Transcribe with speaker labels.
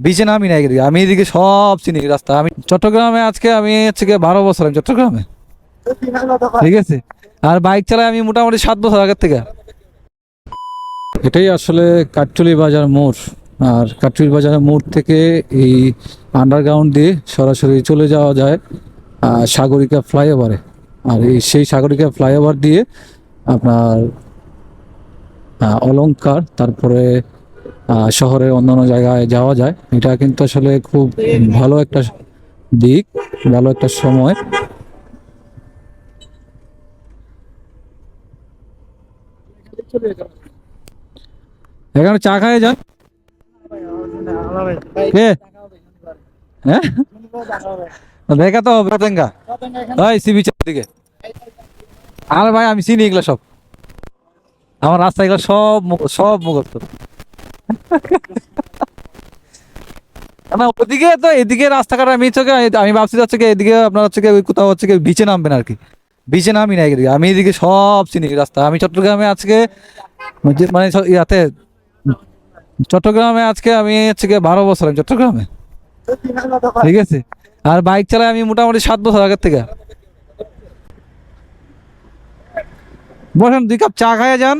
Speaker 1: বিচে নামি না এদিকে আমি এদিকে সব চিনি রাস্তা। আমি চট্টগ্রামে আজকে আমি হচ্ছে বারো বছর আমি চট্টগ্রামে। ঠিক আছে? আর বাইক চালাই আমি মোটামুটি সাত বছর আগের থেকে। এটাই আসলে কাটচুলি বাজার মোড়। আর কাটচুলি বাজারের মোড় থেকে এই আন্ডারগ্রাউন্ড দিয়ে সরাসরি চলে যাওয়া যায় সাগরিকা ফ্লাইওভারে আর এই সেই সাগরিকা ফ্লাইওভার দিয়ে আপনার আহ, অলংকার তারপরে শহরের অন্যান্য জায়গায় যাওয়া যায়। এটা কিন্তু আসলে খুব ভালো একটা দিক, ভালো একটা সময়। এখানে চা খায় যান। হ্যাঁ? দেখা তো হবে ওই সি দিকে। আরে ভাই, আমি চিনি এগুলো সব। আমার রাস্তা এগুলো সব সব মুখস্থ। না ওদিকে তো এদিকে রাস্তাঘাট আমি চোখে আমি ভাবছি হচ্ছে কি এদিকে আপনার হচ্ছে কি কোথাও হচ্ছে কি বিচে নামবেন আর কি। বিচে নামি না এদিকে, আমি এদিকে সব চিনি রাস্তা। আমি চট্টগ্রামে আজকে মানে ইয়াতে, চট্টগ্রামে আজকে আমি হচ্ছে কি বারো বছর আমি চট্টগ্রামে। ঠিক আছে? আর বাইক চালাই আমি মোটামুটি সাত বছর আগের থেকে। বসেন, দুই কাপ চা খাইয়ে যান।